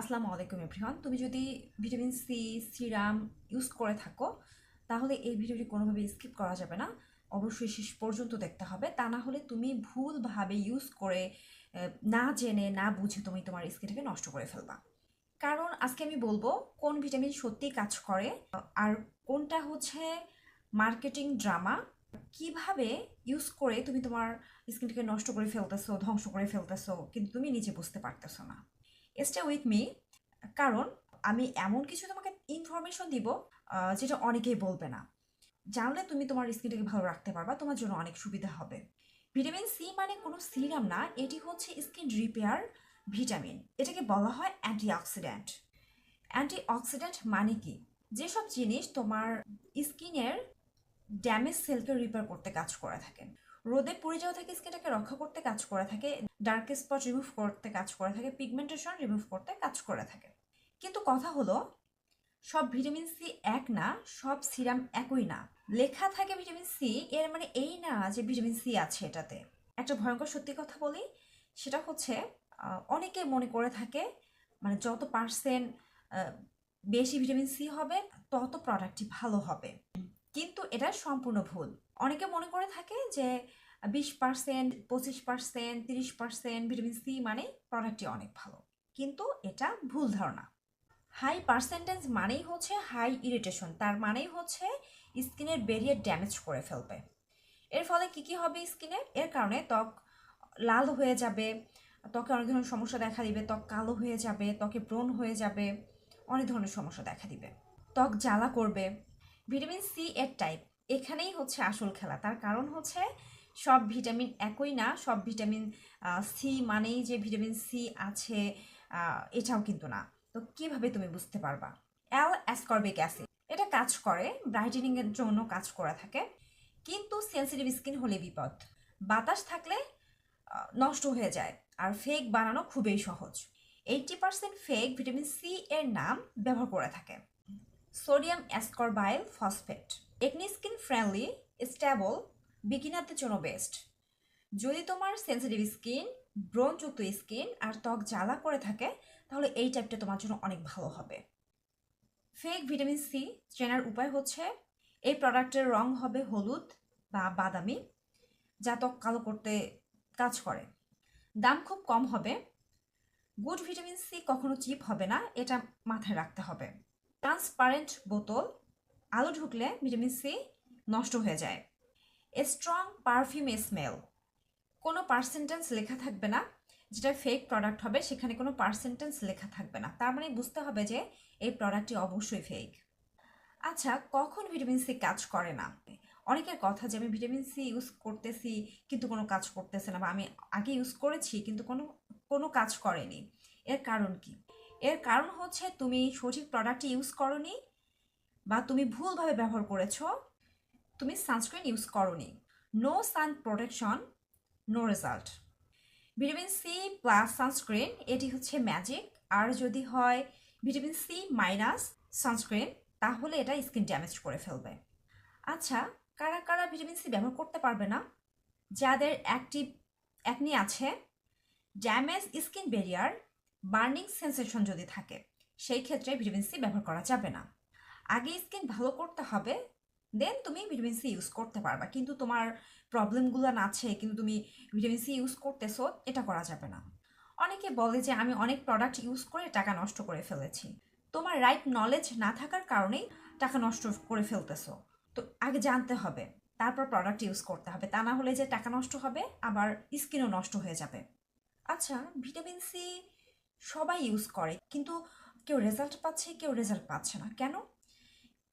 আসসালামু আলাইকুম এভরিওয়ান। তুমি যদি ভিটামিন সি, সিরাম ইউজ করে থাকো, তাহলে এই ভিডিওটি কোনোভাবে স্কিপ করা যাবে না। অবশ্যই শেষ পর্যন্ত দেখতে হবে। তা না হলে তুমি ভুলভাবে ইউজ করে না জেনে, না বুঝে তুমি তোমার স্কিনটাকে নষ্ট করে ফেলবা। কারণ আজকে আমি বলব কোন ভিটামিন সত্যি কাজ করে, আর কোনটা হচ্ছে মার্কেটিং ড্রামা। কীভাবে ইউজ করে তুমি তোমার স্কিনটাকে নষ্ট করে ফেলতেছো, ধ্বংস করে ফেলতেছো, কিন্তু তুমি নিজে বুঝতে পারতেছো না। স্টে উইথ মি কারণ আমি এমন কিছু তোমাকে ইনফরমেশন দিব যেটা অনেকেই বলবে না। জানলে তুমি তোমার স্কিনটাকে ভালো রাখতে পারবা, তোমার জন্য অনেক সুবিধা হবে। ভিটামিন সি মানে কোনো সিরাম না, এটি হচ্ছে স্কিন রিপেয়ার ভিটামিন এটাকে বলা হয় অ্যান্টিঅক্সিডেন্ট অ্যান্টিঅক্সিডেন্ট মানে কি? যেসব জিনিস তোমার স্কিনের ড্যামেজ সেলকে রিপেয়ার করতে কাজ করে থাকে। রোদে পুড়ে যাওয়া থেকে স্কিনটাকে রক্ষা করতে কাজ করে থাকে ডার্ক স্পট রিমুভ করতে কাজ করে থাকে পিগমেন্টেশন রিমুভ করতে কাজ করে থাকে। কিন্তু কথা হলো, সব ভিটামিন সি এক না, সব সিরাম একই না। লেখা থাকে ভিটামিন সি এর মানে এই না যে ভিটামিন সি আছে এটাতে। একটা ভয়ঙ্কর সত্যি কথা বলি, সেটা হচ্ছে অনেকে মনে করে থাকে মানে যত পার্সেন্ট বেশি ভিটামিন সি হবে, তত প্রোডাক্টটি ভালো হবে। কিন্তু এটা সম্পূর্ণ ভুল। অনেকে মনে করে থাকে যে বিশ পার্সেন্ট পঁচিশ পার্সেন্ট তিরিশ পার্সেন্ট ভিটামিন সি মানে প্রোডাক্টটি অনেক ভালো। কিন্তু এটা ভুল ধারণা। হাই পার্সেন্টেজ মানেই হচ্ছে হাই ইরিটেশন তার মানেই হচ্ছে স্কিনের ব্যারিয়ার ড্যামেজ করে ফেলবে। এর ফলে কি কি হবে স্কিনে? এর কারণে ত্বক লাল হয়ে যাবে, ত্বকে অনেক ধরনের সমস্যা দেখা দিবে, ত্বক কালো হয়ে যাবে, ত্বকে ব্রণ হয়ে যাবে, অনেক ধরনের সমস্যা দেখা দিবে। ত্বক জ্বালা করবে ভিটামিন সি এর টাইপ এখানেই হচ্ছে আসল খেলা। তার কারণ হচ্ছে সব ভিটামিন একই না, সব ভিটামিন সি মানেই যে ভিটামিন সি আছে এটাও কিন্তু না। তো কীভাবে তুমি বুঝতে পারবা? অ্যাল অ্যাসকর্বিক অ্যাসিড এটা কাজ করে ব্রাইটেনিং এর জন্য কাজ করে থাকে। কিন্তু সেন্সিটিভ স্কিন হলে বিপদ। বাতাস থাকলে নষ্ট হয়ে যায়। আর ফেক বানানো খুবই সহজ। Eighty percent fake vitamin C এর নাম ব্যবহার করে থাকে। Sodium ascorbyl phosphate. Acne skin friendly stable বিগিনারদের জন্য বেস্ট যদি তোমার সেন্সিটিভ স্কিন ব্রণযুক্ত স্কিন আর ত্বক জ্বালা করে থাকে, তাহলে এই টাইপটা তোমার জন্য অনেক ভালো হবে। ফেক ভিটামিন সি চেনার উপায় হচ্ছে, এই প্রোডাক্টের রং হবে হলুদ বা বাদামি, যা ত্বক কালো করতে কাজ করে। দাম খুব কম হবে। গুড ভিটামিন সি কখনো চিপ হবে না, এটা মাথায় রাখতে হবে। ট্রান্সপারেন্ট বোতল, আলো ঢুকলে ভিটামিন সি নষ্ট হয়ে যায়। এ স্ট্রং পারফিউম স্মেল কোনো পার্সেন্টেন্স লেখা থাকবে না। যেটা ফেক প্রোডাক্ট হবে, সেখানে কোনো পার্সেন্টেন্স লেখা থাকবে না। তার মানে বুঝতে হবে যে এই প্রোডাক্টটি অবশ্যই ফেক আচ্ছা কখন ভিটামিন সি কাজ করে না? অনেকের কথা যে আমি ভিটামিন সি ইউজ করতেছি, কিন্তু কোনো কাজ করতেছে না, বা আমি আগে ইউজ করেছি, কিন্তু কোনো কোনো কাজ করেনি। এর কারণ কি? এর কারণ হচ্ছে তুমি সঠিক প্রোডাক্টটি ইউজ করনি বা তুমি ভুলভাবে ব্যবহার করেছ, তুমি সানস্ক্রিন ইউজ করনি। No sun protection no result vitamin C plus sunscreen এটি হচ্ছে ম্যাজিক আর যদি হয় ভিটামিন সি মাইনাস সানস্ক্রিন তাহলে এটা স্কিন ড্যামেজ করে ফেলবে। আচ্ছা কারা কারা ভিটামিন সি ব্যবহার করতে পারবে না? যাদের অ্যাক্টিভ অ্যাকনি আছে damage skin barrier burning sensation যদি থাকে, সেই ক্ষেত্রে ভিটামিন সি ব্যবহার করা যাবে না। আগে স্কিন ভালো করতে হবে, দেন তুমি ভিটামিন সি ইউজ করতে পারবা। কিন্তু তোমার প্রবলেমগুলো আছে, কিন্তু তুমি ভিটামিন সি ইউজ করতেছো, এটা করা যাবে না। অনেকে বলে যে, আমি অনেক প্রোডাক্ট ইউজ করে টাকা নষ্ট করে ফেলেছি। তোমার রাইট নলেজ না থাকার কারণেই টাকা নষ্ট করে ফেলতেছো। তো আগে জানতে হবে, তারপর প্রোডাক্ট ইউজ করতে হবে। তা না হলে যে টাকা নষ্ট হবে, আবার স্কিনও নষ্ট হয়ে যাবে। আচ্ছা ভিটামিন সি সবাই ইউজ করে, কিন্তু কেউ রেজাল্ট পাচ্ছে, কেউ রেজাল্ট পাচ্ছে না। কেন?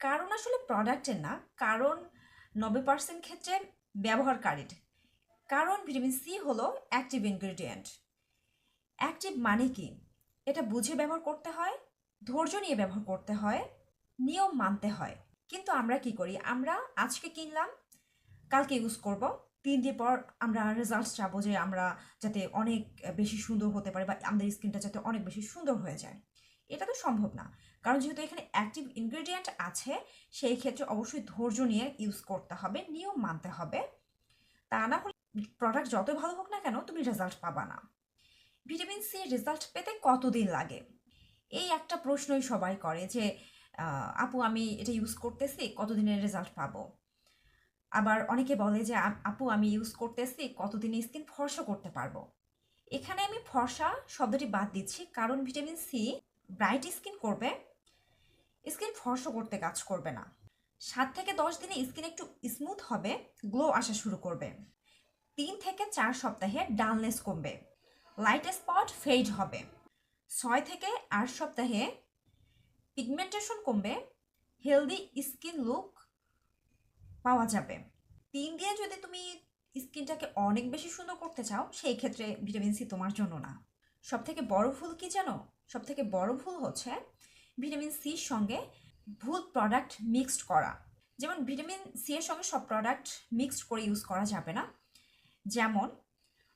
কারণ আসলে প্রোডাক্টের না, কারণ নব্বই পার্সেন্ট ক্ষেত্রে ব্যবহারকারীর। কারণ ভিটামিন সি হলো অ্যাক্টিভ ইনগ্রিডিয়েন্ট অ্যাক্টিভ মানে কি? এটা বুঝে ব্যবহার করতে হয়, ধৈর্য নিয়ে ব্যবহার করতে হয়, নিয়ম মানতে হয়। কিন্তু আমরা কি করি? আমরা আজকে কিনলাম, কালকে ইউজ করব। তিন দিন পর আমরা রেজাল্টস চাবো যে আমরা যাতে অনেক বেশি সুন্দর হতে পারে বা আমাদের স্কিনটা যাতে অনেক বেশি সুন্দর হয়ে যায়। এটা তো সম্ভব না। কারণ যেহেতু এখানে অ্যাক্টিভ ইনগ্রেডিয়েন্ট আছে, সেই ক্ষেত্রে অবশ্যই ধৈর্য নিয়ে ইউজ করতে হবে, নিয়ম মানতে হবে। তা না হলে প্রোডাক্ট যত ভালো হোক না কেন, তুমি রেজাল্ট পাবা না। ভিটামিন সি রেজাল্ট পেতে কতদিন লাগে? এই একটা প্রশ্নই সবাই করে যে আপু আমি এটা ইউজ করতেছি, কতদিনের রেজাল্ট পাবো? আবার অনেকে বলে যে, আপু আমি ইউজ করতেছি কতদিনে স্কিন ফর্সা করতে পারব? এখানে আমি ফর্সা শব্দটি বাদ দিচ্ছি, কারণ ভিটামিন সি ব্রাইট স্কিন করবে স্কিন ফর্সা করতে কাজ করবে না। সাত থেকে দশ দিনে স্কিন একটু স্মুথ হবে গ্লো আসা শুরু করবে। তিন থেকে চার সপ্তাহে ডালনেস কমবে লাইট স্পট ফেড হবে। ছয় থেকে আট সপ্তাহে পিগমেন্টেশন কমবে হেলদি স্কিন লুক পাওয়া যাবে। তিন দিয়ে যদি তুমি স্কিনটাকে অনেক বেশি সুন্দর করতে চাও, সেই ক্ষেত্রে ভিটামিন সি তোমার জন্য না। সব থেকে বড় ভুল কি জানো? সব থেকে বড় ভুল হচ্ছে ভিটামিন সির সঙ্গে ভুল প্রোডাক্ট মিক্সড করা। যেমন ভিটামিন সি এর সঙ্গে সব প্রোডাক্ট মিক্সড করে ইউজ করা যাবে না। যেমন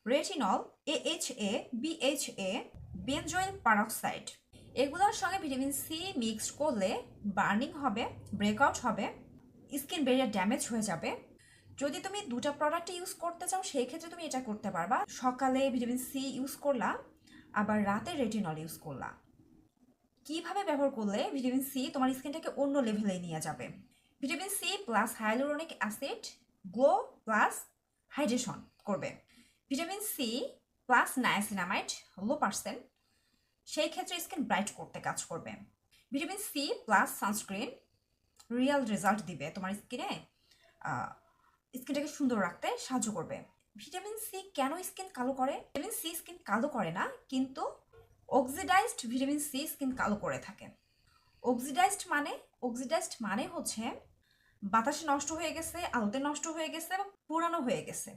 retinol AHA BHA benzoyl peroxide এগুলোর সঙ্গে ভিটামিন সি মিক্সড করলে বার্নিং হবে ব্রেকআউট হবে। স্কিন ব্যারিয়ার ড্যামেজ হয়ে যাবে। যদি তুমি দুটো প্রোডাক্ট ইউজ করতে চাও, সেই ক্ষেত্রে তুমি এটা করতে পারবা। সকালে ভিটামিন সি ইউজ করলা, আবার রাতে রেটিনল ইউজ করলা। কীভাবে ব্যবহার করলে ভিটামিন সি তোমার স্কিনটাকে অন্য লেভেলে নিয়ে যাবে? Vitamin C plus hyaluronic acid glow plus hydration করবে। Vitamin C plus niacinamide low percent সেই ক্ষেত্রে স্কিন ব্রাইট করতে কাজ করবে। Vitamin C plus sunscreen real result দিবে তোমার স্কিনে স্কিনটাকে সুন্দর রাখতে সাহায্য করবে। ভিটামিন সি কেন স্কিন কালো করে? ভিটামিন সি স্কিন কালো করে না, কিন্তু অক্সিডাইজড ভিটামিন সি স্কিন কালো করে থাকে। অক্সিডাইজড মানে অক্সিডাইজড মানে হচ্ছে বাতাসে নষ্ট হয়ে গেছে, আলোতে নষ্ট হয়ে গেছে বা পুরানো হয়ে গেছে।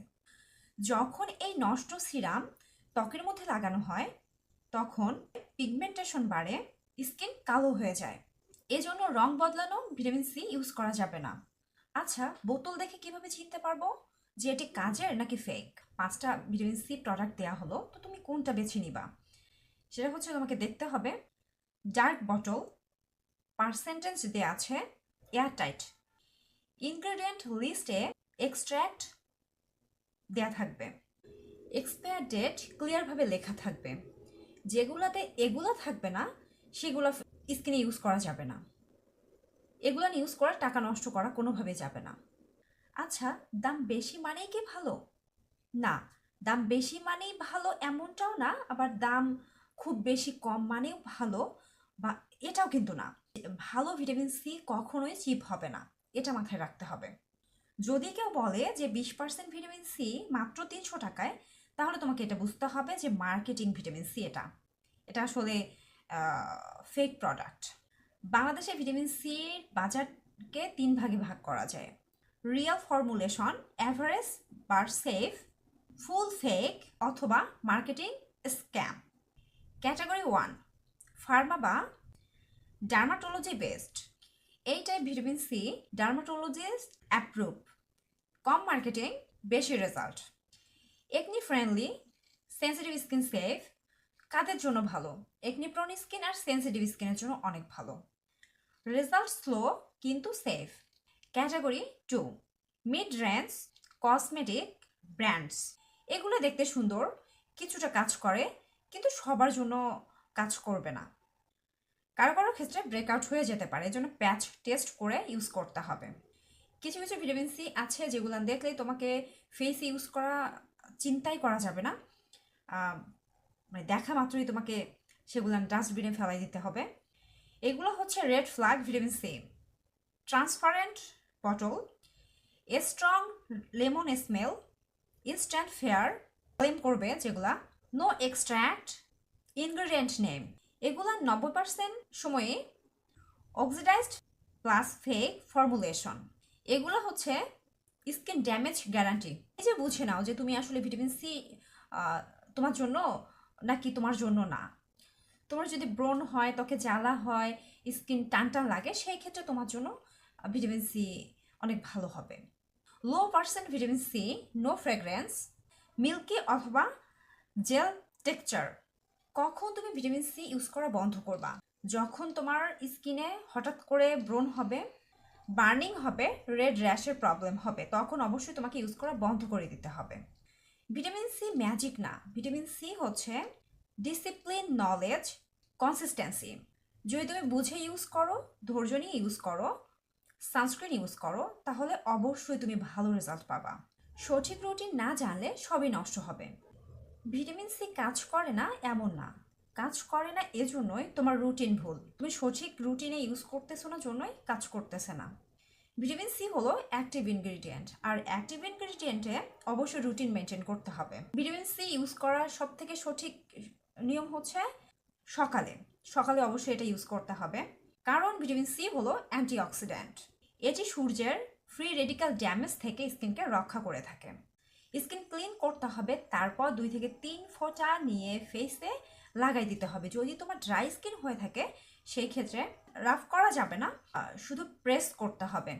যখন এই নষ্ট সিরাম ত্বকের মধ্যে লাগানো হয়, তখন পিগমেন্টেশন বাড়ে স্কিন কালো হয়ে যায়। এজন্য রং বদলানো ভিটামিন সি ইউজ করা যাবে না। আচ্ছা বোতল দেখে কীভাবে চিনতে পারব যে এটি কাজের নাকি ফেক পাঁচটা ভিটামিন সি প্রোডাক্ট দেওয়া হলো, তো তুমি কোনটা বেছে নিবা? সেটা হচ্ছে তোমাকে দেখতে হবে ডার্ক বটল পার্সেন্টেজ দেওয়া আছে এয়ারটাইট ইনগ্রেডিয়েন্ট লিস্টে এক্সট্র্যাক্ট দেয়া থাকবে। এক্সপায়ার ডেট ক্লিয়ারভাবে লেখা থাকবে। যেগুলাতে এগুলো থাকবে না, সেগুলো স্কিনে ইউজ করা যাবে না। এগুলো ইউজ করা, টাকা নষ্ট করা কোনোভাবে যাবে না। আচ্ছা দাম বেশি মানেই কি ভালো? না, দাম বেশি মানেই ভালো এমনটাও না, আবার দাম খুব বেশি কম মানেও ভালো, বা এটাও কিন্তু না। ভালো ভিটামিন সি কখনোই চিপ হবে না, এটা মাথায় রাখতে হবে। যদি কেউ বলে যে বিশ পার্সেন্ট ভিটামিন সি মাত্র তিনশো টাকায়, তাহলে তোমাকে এটা বুঝতে হবে যে মার্কেটিং ভিটামিন সি এটা। এটা আসলে ফেক প্রোডাক্ট বাংলাদেশে ভিটামিন সির বাজারকে তিন ভাগে ভাগ করা যায়। Real formulation average but safe full fake অথবা marketing scam category one pharma বা ডার্মাটোলজি বেসড এই type vitamin C dermatologist approve কম মার্কেটিং বেশি result acne friendly sensitive skin safe কাদের জন্য ভালো? একনি প্রন স্কিন আর সেন্সিটিভ স্কিনের জন্য অনেক ভালো। রেজাল্ট স্লো কিন্তু safe category two mid range cosmetic brands এগুলো দেখতে সুন্দর, কিছুটা কাজ করে, কিন্তু সবার জন্য কাজ করবে না। কারও কারও ক্ষেত্রে ব্রেকআউট হয়ে যেতে পারে, এজন্য প্যাচ টেস্ট করে ইউজ করতে হবে। কিছু কিছু ভিটামিন সি আছে যেগুলো দেখলেই তোমাকে ফেস ইউজ করা, চিন্তাই করা যাবে না। মানে দেখা মাত্রই তোমাকে সেগুলো ডাস্টবিনে ফেলাই দিতে হবে। এগুলো হচ্ছে red flag vitamin C transparent bottle strong lemon smell instant fair claim করবে যেগুলা। নো এক্সট্র্যাক্ট ইনগ্রেডিয়েন্ট নেম এগুলা নব্বই পার্সেন্ট সময়ে অক্সিডাইজড প্লাস ফেক ফর্মুলেশন এগুলো হচ্ছে স্কিন ড্যামেজ গ্যারান্টি এই যে বুঝে নাও যে তুমি আসলে ভিটামিন সি তোমার জন্য নাকি তোমার জন্য না? তোমার যদি ব্রণ হয়, ত্বকে জ্বালা হয়, স্কিন টান টান লাগে, সেই ক্ষেত্রে তোমার জন্য ভিটামিন সি অনেক ভালো হবে। Low percent vitamin C no fragrance milky অথবা জেল টেক্সচার কখন তুমি ভিটামিন সি ইউজ করা বন্ধ করবা? যখন তোমার স্কিনে হঠাৎ করে ব্রণ হবে, বার্নিং হবে রেড র্যাশের প্রবলেম হবে, তখন অবশ্যই তোমাকে ইউজ করা বন্ধ করে দিতে হবে। ভিটামিন সি ম্যাজিক না। ভিটামিন সি হচ্ছে ডিসিপ্লিন নলেজ কনসিস্টেন্সি যদি তুমি বুঝে ইউজ করো, ধৈর্য নিয়ে ইউজ করো সানস্ক্রিন ইউজ করো, তাহলে অবশ্যই তুমি ভালো রেজাল্ট পাবা। সঠিক রুটিন না জানলে সবই নষ্ট হবে। ভিটামিন সি কাজ করে না এমন না। কাজ করে না এজন্যই তোমার রুটিন ভুল। তুমি সঠিক রুটিনে ইউজ করতেছো না জন্যই কাজ করতেছে না। ভিটামিন সি হলো অ্যাক্টিভ ইনগ্রিডিয়েন্ট আর অ্যাক্টিভ ইনগ্রিডিয়েন্টে অবশ্যই রুটিন মেনটেন করতে হবে। ভিটামিন সি ইউজ করার সব থেকে সঠিক নিয়ম হচ্ছে সকালে সকালে অবশ্যই এটা ইউজ করতে হবে। কারণ ভিটামিন সি হলো অ্যান্টিঅক্সিডেন্ট এটি সূর্যের ফ্রি রেডিক্যাল ড্যামেজ থেকে স্কিনকে রক্ষা করে থাকে। স্কিন ক্লিন করতে হবে, তারপর দুই থেকে তিন ফোঁটা নিয়ে ফেসে লাগাই দিতে হবে। যদি তোমার ড্রাই স্কিন হয়ে থাকে সেই ক্ষেত্রে রাফ করা যাবে না শুধু প্রেস করতে হবে।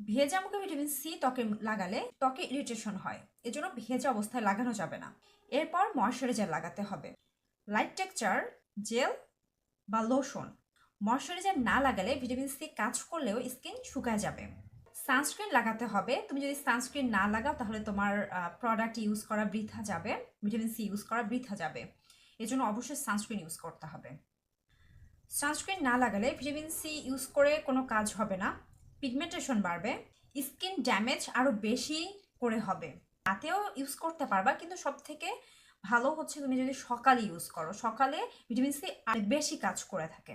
ভেজা মুখে ভিটামিন সি ত্বকে লাগালে ত্বকে ইরিটেশন হয়, এজন্য ভেজা অবস্থায় লাগানো যাবে না। এরপর ময়শ্চারাইজার লাগাতে হবে। লাইট টেক্সচার জেল বা লোশন ময়শ্চারাইজার না লাগালে ভিটামিন সি কাজ করলেও স্কিন শুকায় যাবে। সানস্ক্রিন লাগাতে হবে। তুমি যদি সানস্ক্রিন না লাগাও, তাহলে তোমার প্রোডাক্ট ইউজ করা বৃথা যাবে। ভিটামিন সি ইউজ করা বৃথা যাবে। এজন্য অবশ্যই সানস্ক্রিন ইউজ করতে হবে। সানস্ক্রিন না লাগালে ভিটামিন সি ইউজ করে কোনো কাজ হবে না, পিগমেন্টেশন বাড়বে, স্কিন ড্যামেজ আরও বেশি করে হবে। রাতেও ইউজ করতে পারবা, কিন্তু সব থেকে ভালো হচ্ছে তুমি যদি সকালে ইউজ করো। সকালে ভিটামিন সি বেশি কাজ করে থাকে।